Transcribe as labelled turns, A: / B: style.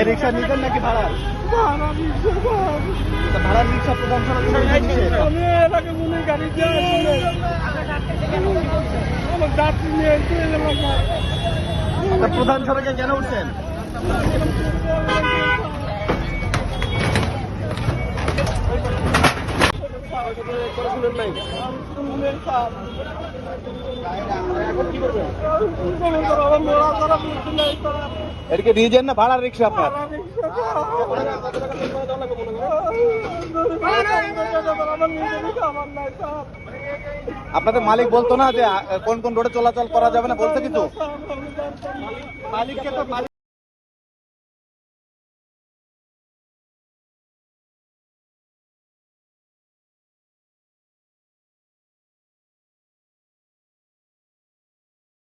A: রিক্সা
B: নাকি ভাড়া? ভাড়া রিক্সা
A: প্রধান প্রধান সড়কে কেন উঠছেন? নাই এদিকে রিজেন না, ভাড়া রিক্সা আপনার। আপনাদের মালিক বলতো না যে কোন কোন রোডে চলাচল করা যাবে না বলতে কিছু? মালিককে তো